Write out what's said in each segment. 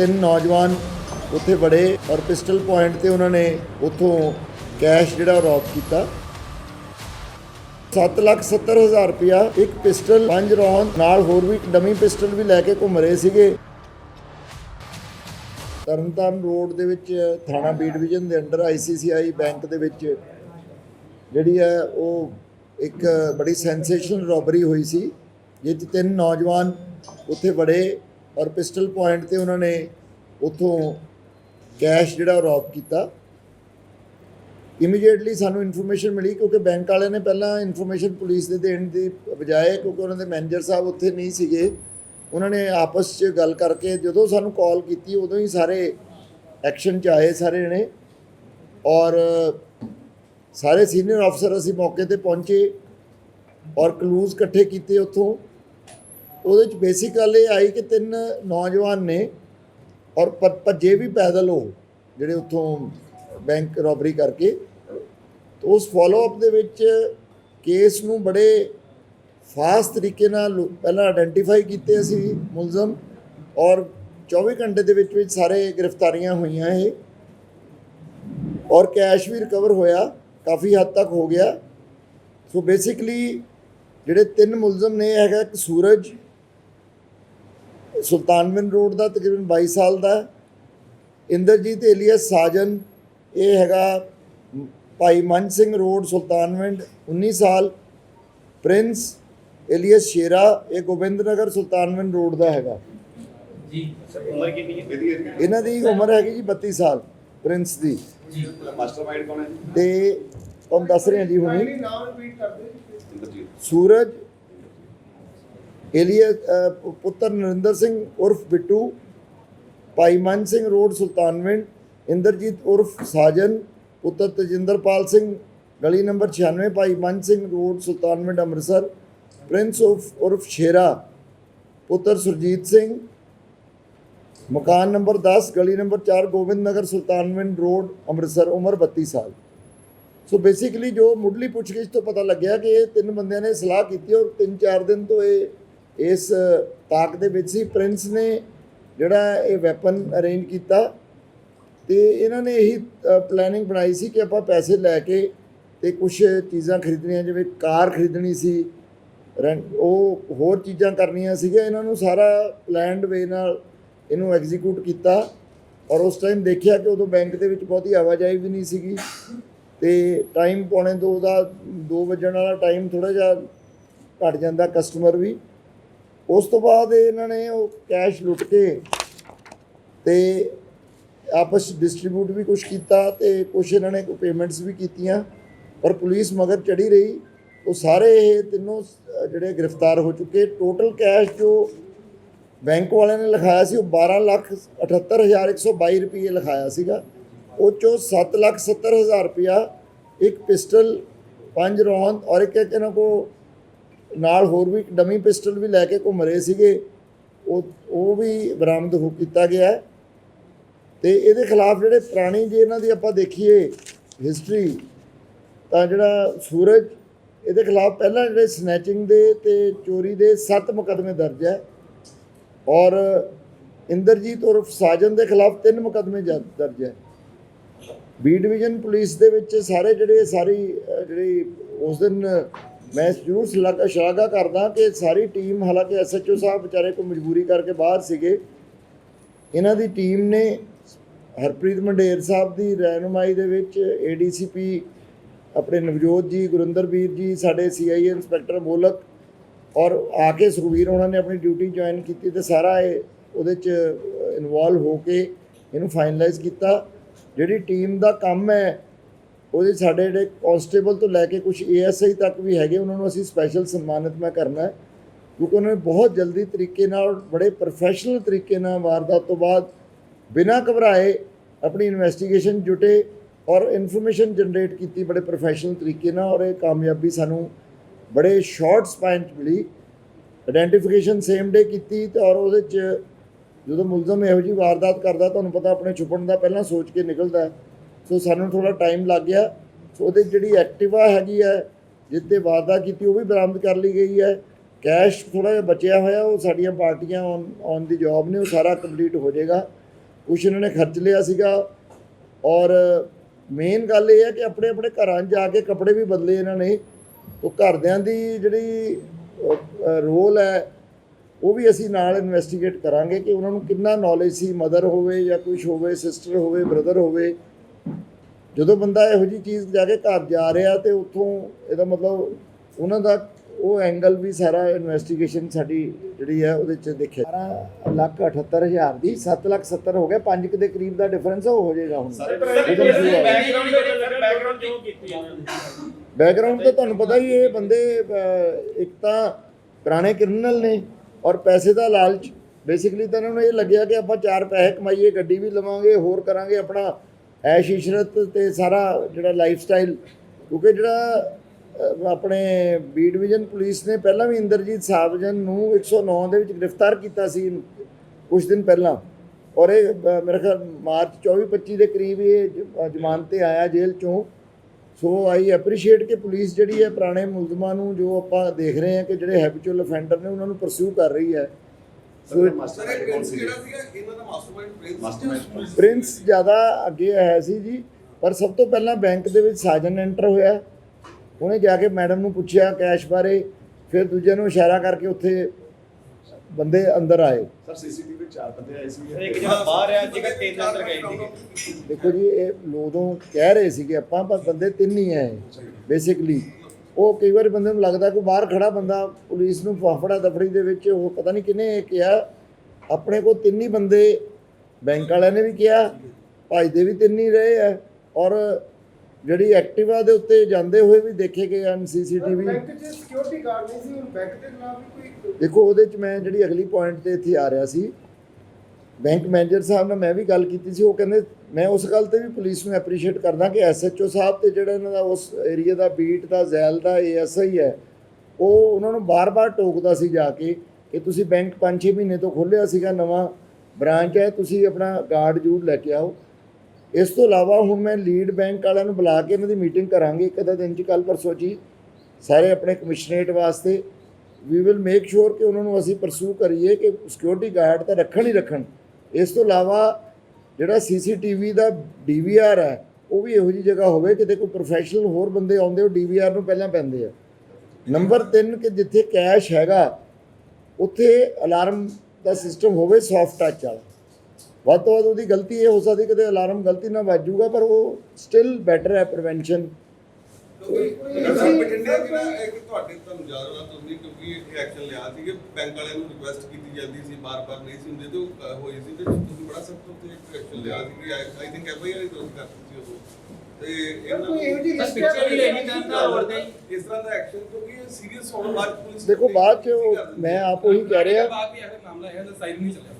ਤਿੰਨ ਨੌਜਵਾਨ ਉੱਥੇ ਬੜੇ ਔਰ ਪਿਸਟਲ ਪੁਆਇੰਟ ਤੇ ਉਹਨਾਂ ਨੇ ਉੱਥੋਂ ਕੈਸ਼ ਜਿਹੜਾ ਰੌਬ ਕੀਤਾ। 770000 ਰੁਪਇਆ ਇੱਕ ਪਿਸਟਲ ਪੰਜ ਰੌਂਦ ਨਾਲ ਹੋਰ ਵੀ ਇੱਕ ਡਮੀ ਪਿਸਟਲ ਵੀ ਲੈ ਕੇ ਘੁੰਮ ਰਹੇ ਸੀਗੇ। ਤਰਨਤਾਰਨ ਰੋਡ ਦੇ ਵਿੱਚ ਥਾਣਾ ਬੀ ਡਿਵੀਜ਼ਨ ਦੇ ਅੰਡਰ ਆਈਸੀਸੀਆਈ ਬੈਂਕ ਦੇ ਵਿੱਚ ਜਿਹੜੀ ਹੈ ਉਹ ਇੱਕ ਬੜੀ ਸੈਂਸੇਸ਼ਨਲ ਰੋਬਰੀ ਹੋਈ ਸੀ ਜਿਹ 'ਚ ਤਿੰਨ ਨੌਜਵਾਨ ਉੱਥੇ ਬੜੇ ਔਰ ਪਿਸਟਲ ਪੁਆਇੰਟ ਤੇ ਉਹਨਾਂ ਨੇ ਉੱਥੋਂ ਕੈਸ਼ ਜਿਹੜਾ ਰੌਬ ਕੀਤਾ। ਇਮੀਡੀਏਟਲੀ ਸਾਨੂੰ ਇਨਫੋਰਮੇਸ਼ਨ ਮਿਲੀ ਕਿਉਂਕਿ ਬੈਂਕ ਵਾਲਿਆਂ ਨੇ ਪਹਿਲਾਂ ਇਨਫੋਰਮੇਸ਼ਨ ਪੁਲਿਸ ਦੇ ਦੇਣ ਦੀ ਬਜਾਏ ਕਿਉਂਕਿ ਉਹਨਾਂ ਦੇ ਮੈਨੇਜਰ ਸਾਹਿਬ ਉੱਥੇ ਨਹੀਂ ਸੀਗੇ, ਉਹਨਾਂ ਨੇ ਆਪਸ 'ਚ ਗੱਲ ਕਰਕੇ ਜਦੋਂ ਸਾਨੂੰ ਕਾਲ ਕੀਤੀ ਉਦੋਂ ਹੀ ਸਾਰੇ ਐਕਸ਼ਨ 'ਚ ਆਏ ਸਾਰੇ ਜਣੇ। ਔਰ ਸਾਰੇ ਸੀਨੀਅਰ ਅਫਸਰ ਅਸੀਂ ਮੌਕੇ ਤੇ ਪਹੁੰਚੇ ਔਰ ਕਲੂਜ਼ ਇਕੱਠੇ ਕੀਤੇ ਉੱਥੋਂ। ਉਹਦੇ ਚ ਬੇਸਿਕ ਗੱਲ ਇਹ ਆਈ ਕਿ ਤਿੰਨ ਨੌਜਵਾਨ ਨੇ ਔਰ ਭ- ਭੱਜੇ ਵੀ ਪੈਦਲ ਹੋ, ਜਿਹੜੇ ਉੱਥੋਂ ਬੈਂਕ ਰੋਬਰੀ ਕਰਕੇ, ਤੇ ਉਸ ਫਾਲੋ ਅਪ ਦੇ ਵਿੱਚ ਕੇਸ ਨੂੰ ਬੜੇ ਫਾਸਟ ਤਰੀਕੇ ਨਾਲ ਲੋ- ਪਹਿਲਾਂ ਆਇਡੈਂਟੀਫਾਈ ਕੀਤੇ ਅਸੀਂ ਮੁਲਜ਼ਮ ਔਰ 24 ਘੰਟੇ ਦੇ ਵਿੱਚ ਵਿੱਚ ਸਾਰੇ ਗ੍ਰਿਫਤਾਰੀਆਂ ਹੋਈਆਂ ਇਹ। ਔਰ ਕੈਸ਼ ਵੀ ਰਿਕਵਰ ਹੋਇਆ, ਕਾਫੀ ਹੱਦ ਤੱਕ ਹੋ ਗਿਆ। ਸੋ ਬੇਸਿਕਲੀ ਜਿਹੜੇ ਤਿੰਨ ਮੁਲਜ਼ਮ ਨੇ, ਇਹ ਹੈਗਾ ਇੱਕ ਸੂਰਜ ਸੁਲਤਾਨਵਿੰਦ ਰੋਡ ਦਾ ਤਕਰੀਬਨ 22 ਸਾਲ ਦਾ। ਇੰਦਰਜੀਤ ਏਲੀਅਸ ਸਾਜਨ ਇਹ ਹੈਗਾ ਭਾਈ ਮਨ ਸਿੰਘ ਰੋਡ ਸੁਲਤਾਨਵਿੰਦ 19 ਸਾਲ। ਪ੍ਰਿੰਸ ਏਲੀਅਸ ਸ਼ੇਰਾ ਇਹ ਗੋਬਿੰਦ ਨਗਰ ਸੁਲਤਾਨਵਿੰਦ ਰੋਡ ਦਾ ਹੈਗਾ। ਜੀ। ਸਰ ਉਮਰ ਕਿੰਨੀ ਹੈ? ਇਹਨਾਂ ਦੀ ਉਮਰ ਹੈਗੀ ਜੀ 32 ਸਾਲ ਪ੍ਰਿੰਸ ਦੀ। ਜੀ। ਮਾਸਟਰਮਾਈਂਡ ਕੌਣ ਹੈ ਤੇ ਤੁਹਾਨੂੰ ਦੱਸ ਰਹੇ ਹਾਂ ਜੀ ਹੁਣੀ। ਇੰਦਰਜੀਤ। ਸੂਰਜ ਪੁ- ਪੁੱਤਰ ਨਰਿੰਦਰ ਸਿੰਘ ਉਰਫ ਬਿੱਟੂ ਭਾਈ ਮਨ ਸਿੰਘ ਰੋਡ ਸੁਲਤਾਨਵਿੰਡ ਇੰਦਰਜੀਤ ਉਰਫ ਸਾਜਨ ਪੁੱਤਰ ਤਜਿੰਦਰਪਾਲ ਸਿੰਘ ਗਲੀ number 96 Bhai Mann Singh road Sultanwind Amritsar Prince ਉਰਫ ਉਰਫ ਸ਼ੇਰਾ ਪੁੱਤਰ ਸੁਰਜੀਤ ਸਿੰਘ ਮਕਾਨ ਨੰਬਰ 10 ਗਲੀ ਨੰਬਰ 4 ਗੋਬਿੰਦ ਨਗਰ ਸੁਲਤਾਨਵਿੰਦ ਰੋਡ ਅੰਮ੍ਰਿਤਸਰ ਉਮਰ 32 ਸਾਲ ਸੋ ਬੇਸਿਕਲੀ ਜੋ ਮੁੱਢਲੀ ਪੁੱਛਗਿੱਛ ਤੋਂ ਪਤਾ ਲੱਗਿਆ ਕਿ ਇਹ ਤਿੰਨ ਬੰਦਿਆਂ ਨੇ ਸਲਾਹ ਕੀਤੀ ਔਰ 3-4 ਦਿਨ ਤੋਂ ਇਹ ਇਸ, ਤਾਕ ਦੇ ਵਿੱਚ ਸੀ ਪ੍ਰਿੰਸ ਨੇ ਜਿਹੜਾ ਇਹ ਵੈਪਨ ਅਰੇਂਜ ਕੀਤਾ ਤੇ ਇਹਨਾਂ ਨੇ ਇਹੀ ਪਲੈਨਿੰਗ ਬਣਾਈ ਸੀ ਕਿ ਆਪਾਂ ਪੈਸੇ ਲੈ ਕੇ ਤੇ ਕੁਝ ਚੀਜ਼ਾਂ ਖਰੀਦਣੀਆਂ, ਜਿਵੇਂ ਕਾਰ ਖਰੀਦਣੀ ਸੀ, ਰੈਂਟ, ਉਹ ਹੋਰ ਚੀਜ਼ਾਂ ਕਰਨੀਆਂ ਸੀਗੀਆਂ, ਇਹਨਾਂ ਨੂੰ ਸਾਰਾ ਪਲੈਨਡ ਵੇ ਨਾਲ ਇਹਨੂੰ ਐਗਜ਼ੀਕਿਊਟ ਕੀਤਾ ਔਰ ਉਸ ਟਾਈਮ ਦੇਖਿਆ ਕਿ ਉਦੋਂ ਬੈਂਕ ਦੇ ਵਿੱਚ ਬਹੁਤੀ ਆਵਾਜਾਈ ਵੀ ਨਹੀਂ ਸੀਗੀ ਤੇ ਟਾਈਮ ਪੌਣੇ 2 ਦਾ 2 ਵਜਣ ਵਾਲਾ ਟਾਈਮ ਥੋੜਾ ਜਿਹਾ ਘਟ ਜਾਂਦਾ ਕਸਟਮਰ ਵੀ। ਉਸ ਤੋਂ ਬਾਅਦ ਇਹਨਾਂ ਨੇ ਉਹ ਕੈਸ਼ ਲੁੱਟ ਕੇ ਤੇ ਆਪਸ ਡਿਸਟ੍ਰੀਬਿਊਟ ਵੀ ਕੁਝ ਕੀਤਾ ਤੇ ਕੁਝ ਇਹਨਾਂ ਨੇ ਕੋ ਪੇਮੈਂਟਸ ਵੀ ਕੀਤੀਆਂ, ਪਰ ਪੁਲਿਸ ਮਗਰ ਚੜੀ ਰਹੀ। ਉਹ ਸਾਰੇ ਇਹ ਤਿੰਨੋਂ ਜਿਹੜੇ ਗ੍ਰਿਫਤਾਰ ਹੋ ਚੁੱਕੇ। ਟੋਟਲ ਕੈਸ਼ ਜੋ ਬੈਂਕ ਵਾਲਿਆਂ ਨੇ ਲਿਖਾਇਆ ਸੀ, ਉਹ 12 ਲੱਖ 78122 ਰੁਪਏ ਲਿਖਾਇਆ ਸੀਗਾ। ਉਹ ਚੋਂ 7 ਲੱਖ 70 ਹਜ਼ਾਰ ਰੁਪਇਆ ਇੱਕ ਪਿਸਟਲ, ਪੰਜ ਰੌਂਦ ਔਰ ਇੱਕ ਇੱਕ ਇਹਨਾਂ ਕੋ ਨਾਲ ਹੋਰ ਵੀ ਇੱਕ ਡਮੀ ਪਿਸਟਲ ਵੀ ਲੈ ਕੇ ਘੁੰਮ ਰਹੇ ਸੀਗੇ, ਉਹ ਉਹ ਵੀ ਬਰਾਮਦ ਹੋ ਕੀਤਾ ਗਿਆ ਹੈ। ਤੇ ਇਹਦੇ ਖਿਲਾਫ ਜਿਹੜੇ ਪੁਰਾਣੀ ਜੇ ਇਹਨਾਂ ਦੀ ਆਪਾਂ ਦੇਖੀਏ ਹਿਸਟਰੀ ਤਾਂ ਜਿਹੜਾ ਸੂਰਜ, ਇਹਦੇ ਖਿਲਾਫ ਪਹਿਲਾਂ ਜਿਹੜੇ ਸਨੈਚਿੰਗ ਦੇ ਤੇ ਚੋਰੀ ਦੇ 7 ਮੁਕੱਦਮੇ ਦਰਜ ਹੈ ਔਰ ਇੰਦਰਜੀਤ ਉਰਫ ਸਾਜਨ ਦੇ ਖਿਲਾਫ ਤਿੰਨ ਮੁਕੱਦਮੇ ਦਰਜ ਹੈ ਬੀ ਡਿਵੀਜ਼ਨ ਪੁਲਿਸ ਦੇ ਵਿੱਚ ਸਾਰੇ ਜਿਹੜੇ ਸਾਰੀ ਜਿਹੜੀ ਉਸ ਦਿਨ ਮੈਂ ਜ਼ਰੂਰ ਸ਼ਲਾਘਾ ਸ਼ਲਾਘਾ ਕਰਦਾ ਕਿ ਸਾਰੀ ਟੀਮ ਹਾਲਾਂਕਿ ਐਸਐਚਓ ਸਾਹਿਬ ਵਿਚਾਰੇ ਕੋ ਮਜਬੂਰੀ ਕਰਕੇ ਬਾਹਰ ਸੀਗੇ। ਇਹਨਾਂ ਦੀ ਟੀਮ ਨੇ ਹਰਪ੍ਰੀਤ ਮੰਡੇਰ ਸਾਹਿਬ ਦੀ ਰਹਿਨੁਮਾਈ ਦੇ ਵਿੱਚ ਏਡੀਸੀਪੀ ਆਪਣੇ ਨਵਜੋਤ ਜੀ, ਗੁਰਿੰਦਰ ਵੀਰ ਜੀ, ਸਾਡੇ ਸੀਆਈਏ ਇੰਸਪੈਕਟਰ ਮੋਲਕ ਔਰ ਆ ਕੇ ਸੁਖਵੀਰ ਉਹਨਾਂ ਨੇ ਆਪਣੀ ਡਿਊਟੀ ਜੁਆਇਨ ਕੀਤੀ ਤੇ ਸਾਰਾ ਇਹ ਉਹਦੇ ਚ ਇਨਵੋਲਵ ਹੋ ਕੇ ਇਹਨੂੰ ਫਾਈਨਲਾਈਜ਼ ਕੀਤਾ। ਜਿਹੜੀ ਟੀਮ ਦਾ ਕੰਮ ਹੈ ਉਹਦੇ ਸਾਡੇ ਜਿਹੜੇ ਕਾਂਸਟੇਬਲ ਤੋਂ ਲੈ ਕੇ ਕੁਝ ਏਐਸਆਈ ਤੱਕ ਵੀ ਹੈਗੇ, ਉਹਨਾਂ ਨੂੰ ਅਸੀਂ ਸਪੈਸ਼ਲ ਸਨਮਾਨਿਤ ਮੈਂ ਕਰਨਾ ਹੈ ਕਿਉਂਕਿ ਉਹਨਾਂ ਨੇ ਬਹੁਤ ਜਲਦੀ ਤਰੀਕੇ ਨਾਲ, ਬੜੇ ਪ੍ਰੋਫੈਸ਼ਨਲ ਤਰੀਕੇ ਨਾਲ ਵਾਰਦਾਤ ਤੋਂ ਬਾਅਦ ਬਿਨਾਂ ਘਬਰਾਏ ਆਪਣੀ ਇਨਵੈਸਟੀਗੇਸ਼ਨ ਜੁਟੇ ਔਰ ਇਨਫੋਰਮੇਸ਼ਨ ਜਨਰੇਟ ਕੀਤੀ ਬੜੇ ਪ੍ਰੋਫੈਸ਼ਨਲ ਤਰੀਕੇ ਨਾਲ ਔਰ ਇਹ ਕਾਮਯਾਬੀ ਸਾਨੂੰ ਬੜੇ ਸ਼ਾਰਟ ਸਪੈਨ 'ਚ ਮਿਲੀ ਆਇਡੈਂਟੀਫਿਕੇਸ਼ਨ ਸੇਮ ਡੇ ਕੀਤੀ ਤੇ ਔਰ ਉਹਦੇ 'ਚ ਜਦੋਂ ਮੁਲਜ਼ਮ ਇਹੋ ਜਿਹੀ ਵਾਰਦਾਤ ਕਰਦਾ, ਤੁਹਾਨੂੰ ਪਤਾ ਆਪਣੇ ਛੁਪਣ ਦਾ ਪਹਿਲਾਂ ਸੋਚ ਕੇ ਨਿਕਲਦਾ ਹੈ। ਸੋ ਸਾਨੂੰ ਥੋੜਾ ਟਾਈਮ ਲੱਗ ਗਿਆ। ਸੋ ਉਹਦੇ ਜਿਹੜੀ ਐਕਟਿਵਾ ਹੈਗੀ ਹੈ ਜਿੱਤੇ ਵਾਰਦਾਤ ਕੀਤੀ, ਉਹ ਵੀ ਬਰਾਮਦ ਕਰ ਲਈ ਗਈ ਹੈ। ਕੈਸ਼ ਥੋੜਾ ਜਿਹਾ ਬਚਿਆ ਹੋਇਆ, ਉਹ ਸਾਡੀਆਂ ਪਾਰਟੀਆਂ ਔਨ ਦੀ ਜੌਬ ਨੇ, ਉਹ ਸਾਰਾ ਕੰਪਲੀਟ ਹੋ ਜਾਏਗਾ। ਕੁਛ ਇਹਨਾਂ ਨੇ ਖਰਚ ਲਿਆ ਸੀਗਾ। ਔਰ ਮੇਨ ਗੱਲ ਇਹ ਹੈ ਕਿ ਆਪਣੇ ਆਪਣੇ ਘਰਾਂ 'ਚ ਜਾ ਕੇ ਕੱਪੜੇ ਵੀ ਬਦਲੇ ਇਹਨਾਂ ਨੇ। ਉਹ ਘਰਦਿਆਂ ਦੀ ਜਿਹੜੀ ਰੋਲ ਹੈ, ਉਹ ਵੀ ਅਸੀਂ ਨਾਲ ਇਨਵੈਸਟੀਗੇਟ ਕਰਾਂਗੇ ਕਿ ਉਹਨਾਂ ਨੂੰ ਕਿੰਨਾ ਨੌਲੇਜ ਸੀ ਮਦਰ ਹੋਵੇ ਜਾਂ ਕੁਝ ਹੋਵੇ ਸਿਸਟਰ ਹੋਵੇ ਬ੍ਰਦਰ ਹੋਵੇ। ਜਦੋਂ ਬੰਦਾ ਇਹੋ ਜੀ ਚੀਜ਼ ਜਾ ਕੇ ਘਰ ਜਾ ਰਿਹਾ ਤੇ ਉੱਥੋਂ ਇਹਦਾ ਮਤਲਬ ਉਹਨਾਂ ਦਾ ਉਹ ਐਂਗਲ ਵੀ ਸਾਰਾ ਇਨਵੈਸਟੀਗੇਸ਼ਨ ਸਾਡੀ ਜਿਹੜੀ ਹੈ ਉਹਦੇ ਚ ਦੇਖਿਆ। 12 ਲੱਖ 78 ਹਜ਼ਾਰ ਦੀ 7 ਲੱਖ 70 ਹੋ ਗਿਆ 5 ਦੇ ਕਰੀਬ ਦਾ ਡਿਫਰੈਂਸ ਉਹ ਹੋ ਜਾਏਗਾ ਹੁਣ। ਬੈਕਗ੍ਰਾਉਂਡ ਉਹਨਾਂ ਤੇ ਤੁਹਾਨੂੰ ਪਤਾ ਹੀ ਇਹ ਬੰਦੇ ਇੱਕ ਤਾਂ ਪੁਰਾਣੇ ਕ੍ਰਿਮੀਨਲ ਨੇ ਔਰ ਪੈਸੇ ਦਾ ਲਾਲਚ। ਬੇਸਿਕਲੀ ਤਾਂ ਇਹਨਾਂ ਨੂੰ ਇਹ ਲੱਗਿਆ ਕਿ ਆਪਾਂ ਚਾਰ ਪੈਸੇ ਕਮਾਈਏ ਗੱਡੀ ਵੀ ਲਵਾਂਗੇ ਹੋਰ ਕਰਾਂਗੇ ਆਪਣਾ ਐਸ਼ ਇਸ਼ਰਤ ਤੇ ਸਾਰਾ ਜਿਹੜਾ ਲਾਈਫ ਸਟਾਈਲ ਕਿਉਂਕਿ ਜਿਹੜਾ ਆਪਣੇ ਬੀ ਡਿਵੀਜ਼ਨ ਪੁਲਿਸ ਨੇ ਪਹਿਲਾਂ ਵੀ ਇੰਦਰਜੀਤ ਸਾਵਜਨ ਨੂੰ 109 ਦੇ ਵਿੱਚ ਗ੍ਰਿਫਤਾਰ ਕੀਤਾ ਸੀ ਕੁਝ ਦਿਨ ਪਹਿਲਾਂ। ਔਰ ਇਹ ਅਹ, ਮੇਰੇ ਖਿਆਲ ਮਾਰਚ 24 25 ਦੇ ਕਰੀਬ ਇਹ ਜ਼ਮਾਨਤ ਤੇ ਆਇਆ ਜੇਲ੍ਹ ਚੋਂ। ਸੋ ਆਈ ਐਪਰੀਸ਼ੀਏਟ ਕਿ ਪੁਲਿਸ ਜਿਹੜੀ ਹੈ ਪੁਰਾਣੇ ਮੁਲਜ਼ਮਾਂ ਨੂੰ ਜੋ ਆਪਾਂ ਦੇਖ ਰਹੇ ਹਾਂ ਕਿ ਜਿਹੜੇ ਹੈਬਿਚੁਅਲ ਅਫੈਂਡਰ ਨੇ ਉਹਨਾਂ ਨੂੰ ਪਰਸਿਊ ਕਰ ਰਹੀ ਹੈ। ਪ੍ਰਿੰਸ ਜ਼ਿਆਦਾ ਅੱਗੇ ਹੈ ਸੀ ਜੀ ਪਰ ਸਭ ਤੋਂ ਪਹਿਲਾਂ ਬੈਂਕ ਦੇ ਵਿੱਚ ਸਾਜਨ ਐਂਟਰ ਹੋਇਆ। ਉਹਨੇ ਜਾ ਕੇ ਮੈਡਮ ਨੂੰ ਪੁੱਛਿਆ ਕੈਸ਼ ਬਾਰੇ ਫਿਰ ਦੂਜੇ ਨੂੰ ਇਸ਼ਾਰਾ ਕਰਕੇ ਉੱਥੇ ਬੰਦੇ ਅੰਦਰ ਆਏ। ਸਰ ਸੀਸੀਟੀਵੀ ਵਿੱਚ ਚਾਰ ਬੰਦੇ ਆਏ ਸੀ। ਇੱਕ ਜਿਹੜਾ ਬਾਹਰ ਆ ਜਿਹੜਾ ਤਿੰਨ ਅੰਦਰ ਗਏ ਸੀਗੇ। ਦੇਖੋ ਜੀ ਇਹ ਲੋਦੋਂ ਕਹਿ ਰਹੇ ਸੀਗੇ ਆਪਾਂ ਪਰ ਬੰਦੇ ਤਿੰਨ ਹੀ ਹੈ ਬੇਸਿਕਲੀ ਉਹ ਕਈ ਵਾਰ ਬੰਦੇ ਨੂੰ ਲੱਗਦਾ ਕਿ ਬਾਹਰ ਖੜਾ ਬੰਦਾ ਪੁਲਿਸ ਨੂੰ ਫਾਫੜਾ ਦਫੜੀ ਦੇ ਵਿੱਚ ਉਹ ਪਤਾ ਨਹੀਂ ਇਹ ਕਿਹਾ। ਆਪਣੇ ਕੋਲ ਤਿੰਨ ਹੀ ਬੰਦੇ ਬੈਂਕ ਵਾਲਿਆਂ ਨੇ ਵੀ ਕਿਹਾ ਭਜਦੇ ਵੀ ਤਿੰਨ ਹੀ ਰਹੇ ਆ। ਔਰ ਜਿਹੜੀ ਐਕਟਿਵਾ ਦੇ ਉੱਤੇ ਜਾਂਦੇ ਹੋਏ ਵੀ ਦੇਖੇ ਗਏ ਹਨ ਸੀਸੀਟੀਵੀ। ਬੈਂਕ 'ਚ ਸਿਕਿਉਰਿਟੀ ਗਾਰਡ ਨਹੀਂ ਸੀ ਹੁਣ ਬੈਂਕ ਦੇ ਖਿਲਾਫ ਵੀ ਕੋਈ ਦੇਖੋ ਉਹਦੇ ਚ ਮੈਂ ਜਿਹੜੀ ਅਗਲੀ ਪੁਆਇੰਟ ਤੇ ਇੱਥੇ ਆ ਰਿਹਾ ਸੀ ਬੈਂਕ ਮੈਨੇਜਰ ਸਾਹਿਬ ਨਾਲ ਮੈਂ ਵੀ ਗੱਲ ਕੀਤੀ ਸੀ, ਉਹ ਕਹਿੰਦੇ, ਮੈਂ ਉਸ ਗੱਲ ਤੇ ਵੀ ਪੁਲਿਸ ਨੂੰ ਐਪਰੀਸ਼ੀਏਟ ਕਰਦਾ ਕਿ ਐਸਐਚਓ ਸਾਹਿਬ ਤੇ ਜਿਹੜਾ ਇਹਨਾਂ ਦਾ ਉਸ ਏਰੀਆ ਦਾ ਬੀਟ ਦਾ, ਜ਼ੈਲ ਦਾ ਏਐਸਆਈ ਹੈ, ਉਹ ਉਹਨਾਂ ਨੂੰ ਬਾਰ-ਬਾਰ ਟੋਕਦਾ ਸੀ ਜਾ ਕੇ ਕਿ ਤੁਸੀਂ ਬੈਂਕ 5-6 ਮਹੀਨੇ ਤੋਂ ਖੋਲ੍ਹਿਆ ਸੀਗਾ, ਨਵਾਂ ਬ੍ਰਾਂਚ ਹੈ, ਤੁਸੀਂ ਆਪਣਾ ਗਾਰਡ ਜੂਰ ਲੈ ਕੇ ਆਓ। ਇਸ ਤੋਂ ਇਲਾਵਾ ਹੁਣ ਮੈਂ ਲੀਡ ਬੈਂਕ ਵਾਲਿਆਂ ਨੂੰ ਬੁਲਾ ਕੇ ਇਹਨਾਂ ਦੀ ਮੀਟਿੰਗ ਕਰਾਂਗੇ, ਇੱਕ ਅੱਧਾ ਦਿਨ ਚ ਕੱਲ ਪਰਸੋਂ ਜੀ, ਸਾਰੇ ਆਪਣੇ ਕਮਿਸ਼ਨਰੇਟ ਵਾਸਤੇ। ਵੀ ਵਿਲ ਮੇਕ ਸ਼ੋਰ ਕਿ ਉਹਨਾਂ ਨੂੰ ਅਸੀਂ ਪਰਸੂ ਕਰੀਏ ਕਿ ਸਿਕਿਉਰਿਟੀ ਗਾਰਡ ਤਾਂ ਰੱਖਣ ਹੀ ਰੱਖਣ। ਇਸ ਤੋਂ ਇਲਾਵਾ ਜਿਹੜਾ ਸੀਸੀਟੀਵੀ ਦਾ ਡੀਵੀਆਰ ਹੈ, ਉਹ ਵੀ ਇਹੋ ਜੀ ਜਗ੍ਹਾ ਹੋਵੇ ਕਿਤੇ ਕੋਈ ਪ੍ਰੋਫੈਸ਼ਨਲ ਹੋਰ ਬੰਦੇ ਆਉਂਦੇ, ਉਹ ਡੀਵੀਆਰ ਨੂੰ ਪਹਿਲਾਂ ਪੈਂਦੇ ਆ। ਨੰਬਰ 3 ਕਿ ਜਿੱਥੇ ਕੈਸ਼ ਹੈਗਾ, ਉੱਥੇ ਅਲਾਰਮ ਦਾ ਸਿਸਟਮ ਹੋਵੇ ਸੌਫਟ ਟੱਚ ਵਾਲਾ। ਵੱਧ ਤੋਂ ਵੱਧ ਉਹਦੀ ਗਲਤੀ ਇਹ ਹੋ ਸਕਦੀ ਕਿਤੇ ਅਲਾਰਮ ਗਲਤੀ ਨਾਲ ਵੱਜੂਗਾ ਪਰ ਉਹ ਸਟਿਲ ਬੈਟਰ ਹੈ ਪ੍ਰੀਵੈਂਸ਼ਨ ਸਰ ਬਠਿੰਡੇ ਜਿਹੜਾ ਇੱਕ ਤੁਹਾਡੇ ਤੁਹਾਨੂੰ ਯਾਦ ਹੋਣਾ ਤੁਸੀਂ ਕਿਉਂਕਿ ਇਹ ਐਕਸ਼ਨ ਲਿਆ ਸੀ ਕਿ ਬੈਂਕ ਵਾਲਿਆਂ ਨੂੰ ਰਿਕੁਐਸਟ ਕੀਤੀ ਜਾਂਦੀ ਸੀ ਬਾਰ-ਬਾਰ ਨਹੀਂ ਸੀ ਹੁੰਦੇ ਤੇ ਉਹ, ਹੋਈ ਸੀ ਤੇ ਤੁਸੀਂ ਬੜਾ ਸਖਤ ਉੱਤੇ ਇੱਕ ਐਕਸ਼ਨ ਲਿਆ ਸੀ ਕਿ ਆਈ ਥਿੰਕ ਐਫਆਈਆਰ ਹੀ ਦਰਜ ਕਰਤੀ ਸੀ ਉਦੋਂ ਤੇ ਇਹਨਾਂ ਇਹੋ ਜਿਹੀ ਲਿਸਟ ਵੀ ਲੈਣੀ ਚਾਹੁੰਦਾ ਹੋਰ ਦੇ ਇਸ ਤਰ੍ਹਾਂ ਦਾ ਐਕਸ਼ਨ ਕਿਉਂਕਿ ਇਹ ਸੀਰੀਅਸ ਹੋਣ ਬਾਅਦ ਪੁਲਿਸ ਦੇਖੋ ਬਾਅਦ ਚ ਉਹ- ਮੈਂ ਆਪ ਉਹੀ ਕਹਿ ਰਿਹਾ। ਬਾਅਦ ਵੀ ਇਹ ਮਾਮਲਾ ਹੈ ਤਾਂ ਸਾਈਡ ਨਹੀਂ ਚੱਲਿਆ।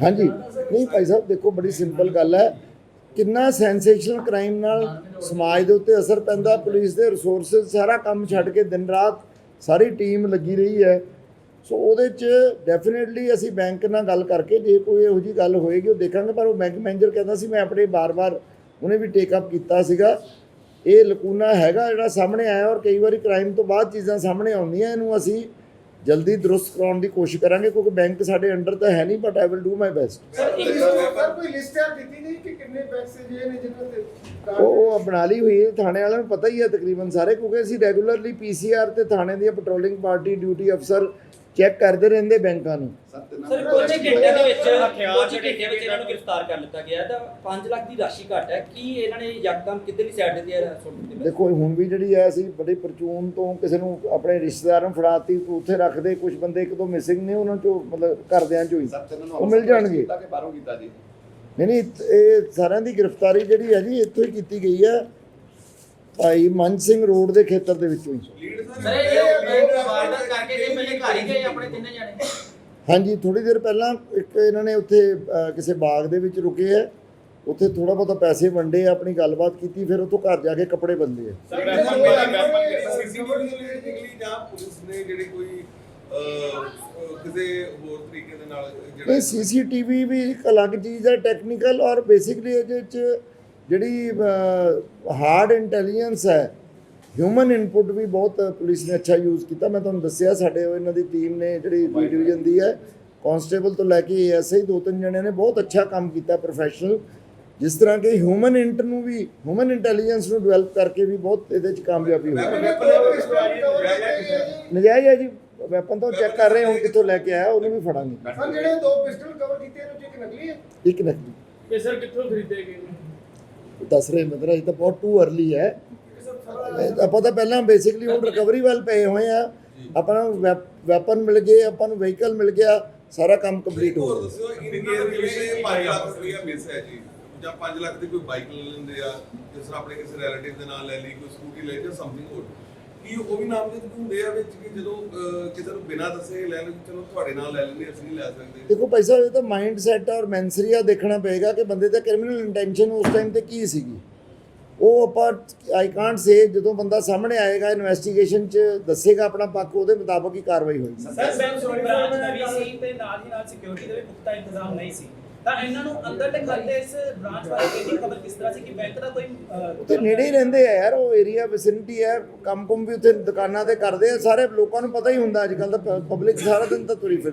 ਹਾਂਜੀ। ਨਹੀਂ ਭਾਈ ਸਾਹਿਬ ਦੇਖੋ ਬੜੀ ਸਿੰਪਲ ਗੱਲ ਹੈ। ਕਿੰਨਾ ਸੈਂਸੇਸ਼ਨਲ ਕ੍ਰਾਈਮ ਨਾਲ ਸਮਾਜ ਦੇ ਉੱਤੇ ਅਸਰ ਪੈਂਦਾ ਪੁਲਿਸ ਦੇ ਰਿਸੋਰਸਸ ਸਾਰਾ ਕੰਮ ਛੱਡ ਕੇ ਦਿਨ ਰਾਤ ਸਾਰੀ ਟੀਮ ਲੱਗੀ ਰਹੀ ਹੈ। ਸੋ ਉਹਦੇ ਚ ਡੈਫੀਨਿਟਲੀ ਅਸੀਂ ਬੈਂਕ ਨਾਲ ਗੱਲ ਕਰਕੇ ਜੇ ਕੋਈ ਇਹੋ ਜੀ ਗੱਲ ਹੋਏਗੀ, ਉਹ ਦੇਖਾਂਗੇ, ਪਰ ਉਹ ਬੈਂਕ ਮੈਨੇਜਰ ਕਹਿੰਦਾ ਸੀ, ਮੈਂ ਆਪਣੇ ਬਾਰ-ਬਾਰ ਉਹਨੇ ਵੀ ਟੇਕ ਅਪ ਕੀਤਾ ਸੀਗਾ। ਇਹ ਲਕੂਨਾ ਹੈਗਾ ਜਿਹੜਾ ਸਾਹਮਣੇ ਆਇਆ ਔਰ ਕਈ ਵਾਰੀ ਕ੍ਰਾਈਮ ਤੋਂ ਬਾਅਦ ਚੀਜ਼ਾਂ ਸਾਹਮਣੇ ਆਉਂਦੀਆਂ ਇਹਨੂੰ ਅਸੀਂ। ਜਲਦੀ ਦਰੁਸਤ ਕਰਾਉਣ ਦੀ ਕੋਸ਼ਿਸ਼ ਕਰਾਂਗੇ ਕਿਉਂਕਿ ਬੈਂਕ ਸਾਡੇ ਅੰਡਰ ਤਾਂ ਹੈ ਨਹੀਂ but I will do my best sir sir ਕੋਈ ਲਿਸਟ ਤਿਆਰ ਕੀਤੀ ਗਈ ਕਿ ਕਿੰਨੇ ਪੈਸੇ ਜੇ ਨੇ ਜਿਨ੍ਹਾਂ ਤੇ ਉਹ ਉਹ ਬਣਾ ਲਈ ਹੋਈ ਹੈ ਥਾਣੇ ਵਾਲਿਆਂ ਨੂੰ ਪਤਾ ਹੀ ਹੈ ਤਕਰੀਬਨ ਸਾਰੇ ਕਿਉਂਕਿ ਅਸੀਂ ਰੈਗੂਲਰਲੀ ਪੀਸੀਆਰ ਤੇ ਥਾਣੇ ਦੀਆਂ ਪੈਟਰੋਲਿੰਗ ਪਾਰਟੀ ਡਿਊਟੀ ਅਫਸਰ ਚੈੱਕ ਕਰਦੇ ਰਹਿੰਦੇ ਬੈਂਕਾਂ ਨੂੰ। ਸਰ ਕੁਝ ਘੰਟਿਆਂ ਦੇ ਵਿੱਚ ਕੁਝ ਘੰਟਿਆਂ ਵਿੱਚ ਇਹਨਾਂ ਨੂੰ ਗ੍ਰਿਫਤਾਰ ਕਰ ਲਿੱਤਾ ਗਿਆ ਤਾਂ 5 ਲੱਖ ਦੀ ਰਾਸ਼ੀ ਘੱਟ ਹੈ। ਕੀ ਇਹਨਾਂ ਨੇ ਯਕਦਮ ਕਿੱਧਰਲੀ ਸਾਈਡ ਤੇ ਸੁੱਟ ਦਿੱਤੀ? ਦੇਖੋ ਹੁਣ ਵੀ ਜਿਹੜੀ ਹੈ ਅਸੀਂ ਬੜੀ ਪਰਚੂਨ ਤੋਂ ਕਿਸੇ ਨੂੰ ਆਪਣੇ ਰਿਸ਼ਤੇਦਾਰਾਂ ਨੂੰ ਫੜਾਤੀ ਉੱਥੇ ਰੱਖਦੇ ਕੁਝ ਬੰਦੇ ਇੱਕ ਦੋ ਮਿਸਿੰਗ ਨੇ ਉਹਨਾਂ ਚੋਂ ਮਤਲਬ ਘਰਦਿਆਂ ਚੋਂ ਹੀ। ਉਹ ਮਿਲ ਜਾਣਗੇ। ਕੀਤਾ ਕਿ ਬਾਹਰੋਂ ਕੀਤਾ ਜੀ? ਨਹੀਂ ਨਹੀਂ ਇਹ- ਇਹ ਸਾਰਿਆਂ ਦੀ ਗ੍ਰਿਫਤਾਰੀ ਜਿਹੜੀ ਹੈ ਜੀ ਇੱਥੋਂ ਹੀ ਕੀਤੀ ਗਈ ਹੈ। ਭਾਈ ਮਨ ਸਿੰਘ ਰੋਡ ਦੇ ਖੇਤਰ ਦੇ ਵਿੱਚੋਂ ਹੀ। ਲੀਡ ਸਰ ਇਹ ਬੈਂਕ ਵਾਰਦਾਤ ਕਰਕੇ ਤੇ ਪਹਿਲੇ ਘਰ ਹੀ ਗਏ ਆਪਣੇ ਤਿੰਨੇ ਜਾਣੇ। ਹਾਂਜੀ ਥੋੜੀ ਦੇਰ ਪਹਿਲਾਂ ਇੱਕ ਇਹਨਾਂ ਨੇ ਉੱਥੇ ਅਹ, ਕਿਸੇ ਬਾਗ ਦੇ ਵਿੱਚ ਰੁਕੇ ਆ। ਉੱਥੇ ਥੋੜਾ ਬਹੁਤਾ ਪੈਸੇ ਵੰਡੇ ਆ, ਆਪਣੀ ਗੱਲਬਾਤ ਕੀਤੀ ਫਿਰ ਉੱਥੋਂ ਘਰ ਜਾ ਕੇ ਕੱਪੜੇ ਬੰਦੇ ਆ। ਸੀਸੀਟੀਵੀ ਨਿਕਲੀ ਜਾਂ ਪੁਲਿਸ ਨੇ ਜਿਹੜੇ ਕੋਈ ਅ, ਕਿਸੇ ਹੋਰ ਤਰੀਕੇ ਦੇ ਨਾਲ ਇਹ ਸੀਸੀਟੀਵੀ ਵੀ ਇੱਕ ਅਲੱਗ ਚੀਜ਼ ਹੈ ਟੈਕਨੀਕਲ ਔਰ ਬੇਸਿਕਲੀ ਇਹਦੇ ਵਿੱਚ ਜਿਹੜੀ ਹਾਰਡ ਇੰਟੈਲੀਜੈਂਸ ਹੈ ਹਿਊਮਨ ਇਨਪੁਟ ਵੀ ਬਹੁਤ ਪੁਲਿਸ ਨੇ ਅੱਛਾ ਯੂਜ਼ ਕੀਤਾ। ਮੈਂ ਤੁਹਾਨੂੰ ਦੱਸਿਆ ਸਾਡੇ ਇਹਨਾਂ ਦੀ ਟੀਮ ਨੇ ਜਿਹੜੀ ਬੀ ਡਿਵੀਜ਼ਨ ਦੀ ਹੈ ਕਾਂਸਟੇਬਲ ਤੋਂ ਲੈ ਕੇ ਐਸਆਈ ਦੋ ਤਿੰਨ ਜਣਿਆਂ ਨੇ ਬਹੁਤ ਅੱਛਾ ਕੰਮ ਕੀਤਾ ਪ੍ਰੋਫੈਸ਼ਨਲ ਜਿਸ ਤਰ੍ਹਾਂ ਕਿ ਹਿਊਮਨ ਇੰਟ ਨੂੰ ਵੀ ਹਿਊਮਨ ਇੰਟੈਲੀਜੈਂਸ ਨੂੰ ਡਿਵੈਲਪ ਕਰਕੇ ਵੀ ਬਹੁਤ ਇਹਦੇ ਚ ਕਾਮਯਾਬੀ ਹੋਈ। ਨਜਾਇਜ਼ ਹੈ ਜੀ ਵੈਪਨ ਤਾਂ ਚੈੱਕ ਕਰ ਰਹੇ ਹਾਂ ਹੁਣ ਕਿੱਥੋਂ ਲੈ ਕੇ ਆਇਆ ਉਹਨੂੰ ਵੀ ਫੜਾਂਗੇ। ਸਰ ਜਿਹੜੇ ਦੋ ਪਿਸਟਲ ਕਵਰ ਕੀਤੇ ਇਹਨਾਂ ਵਿੱਚ ਇੱਕ ਨਕਲੀ ਹੈ? ਇੱਕ ਨਕਲੀ। ਇਹ ਸਰ ਕਿੱਥੋਂ ਖਰੀਦੇ ਗਏ ਦੱਸ ਰਹੇ ਮਤਲਬ ਇਹ ਤਾਂ ਬਹੁਤ ਟੂ ਅਰਲੀ ਹੈ। ਇਹ ਆਪਾਂ ਤਾਂ ਪਹਿਲਾਂ ਬੇਸਿਕਲੀ ਹੁਣ ਰਿਕਵਰੀ ਵੱਲ ਪਏ ਹੋਏ ਆ। ਆਪਣਾ ਵੈਪਨ ਮਿਲ ਗਏ, ਆਪਾਂ ਨੂੰ ਵਹੀਕਲ ਮਿਲ ਗਿਆ, ਸਾਰਾ ਕੰਮ ਕੰਪਲੀਟ ਹੋ ਹੋਰ ਗਿਆ ਦੱਸਿਓ ਇਨ ਕੇਸ ਜਿਵੇਂ 5 ਲੱਖ ਰੁਪਇਆ ਮਿਸ ਹੈ ਜੀ। ਜਾਂ 5 ਲੱਖ ਦੀ ਕੋਈ ਬਾਈਕ ਲੈ ਲੈਂਦੇ ਆ, ਜਿਸ ਤਰ੍ਹਾਂ ਆਪਣੇ ਕਿਸੇ ਰਿਲੇਟਿਵ ਦੇ ਨਾਲ ਲੈ ਲਈ, ਕੋਈ ਸਕੂਟੀ ਲੈ ਲਈ ਜਾਂ ਸਮਥਿੰਗ ਹੋਰ। ਕੀ ਉਹ ਵੀ ਨਾਮਜ਼ਦ ਹੁੰਦੇ ਆ ਵਿੱਚ ਕਿ ਜਦੋਂ ਕਿਸੇ ਨੂੰ ਬਿਨਾਂ ਦੱਸੇ ਲੈ ਲੈਣ ਚਲੋ ਤੁਹਾਡੇ ਨਾਲ ਲੈ ਲੈਂਦੇ ਅਸੀਂ ਨਹੀਂ ਲੈ ਸਕਦੇ ਦੇਖੋ ਭਾਈ ਸਾਹਿਬ ਇਹ ਤਾਂ ਮਾਈਂਡ ਸੈਟ ਔਰ ਮੈਂਸਰੀਆ ਦੇਖਣਾ ਪਏਗਾ ਕਿ ਬੰਦੇ ਦਾ ਕ੍ਰਿਮੀਨਲ ਇੰਟੈਂਸ਼ਨ ਉਸ ਟਾਈਮ ਤੇ ਕੀ ਸੀਗੀ ਉਹ ਆਪਾਂ ਆਈ ਕਾਂਟ ਸੇ ਜਦੋਂ ਬੰਦਾ ਸਾਹਮਣੇ ਆਏਗਾ ਇਨਵੈਸਟੀਗੇਸ਼ਨ 'ਚ ਦੱਸੇਗਾ ਆਪਣਾ ਪੱਖ ਉਹਦੇ ਮੁਤਾਬਕ ਹੀ ਕਾਰਵਾਈ ਹੋਏਗੀ ਸਰ ਬੈਂਕ ਦੀ ਬ੍ਰਾਂਚ ਨਵੀਂ ਸੀ ਤੇ ਨਾਲ ਹੀ ਨਾਲ ਸਿਕਿਉਰਿਟੀ ਦੇ ਵੀ ਪੁਖਤਾ ਇੰਤਜ਼ਾਮ ਨਹੀਂ ਸੀ ਤਾਂ ਇਹਨਾਂ ਨੂੰ ਅੰਦਰ ਤੇ ਇਸ ਬ੍ਰਾਂਚ ਬਾਰੇ ਕਿਹਦੀ ਖਬਰ ਕਿਸ ਤਰ੍ਹਾਂ ਸੀ ਕਿ ਬੈਂਕ ਦਾ ਕੋਈ ਉੱਥੇ ਨੇੜੇ ਹੀ ਰਹਿੰਦੇ ਆ ਯਾਰ, ਉਹ ਏਰੀਆ ਵਿਸਿਨਿਟੀ ਹੈ ਕੰਮ ਕੁਮ ਵੀ ਉੱਥੇ ਦੁਕਾਨਾਂ ਤੇ ਕਰਦੇ ਆ, ਸਾਰੇ ਲੋਕਾਂ ਨੂੰ ਪਤਾ ਹੀ ਹੁੰਦਾ, ਅੱਜ ਕੱਲ ਤਾਂ ਪਬਲਿਕ ਸਾਰਾ ਦਿਨ ਤਾਂ ਤੁਰੀ ਫਿਰ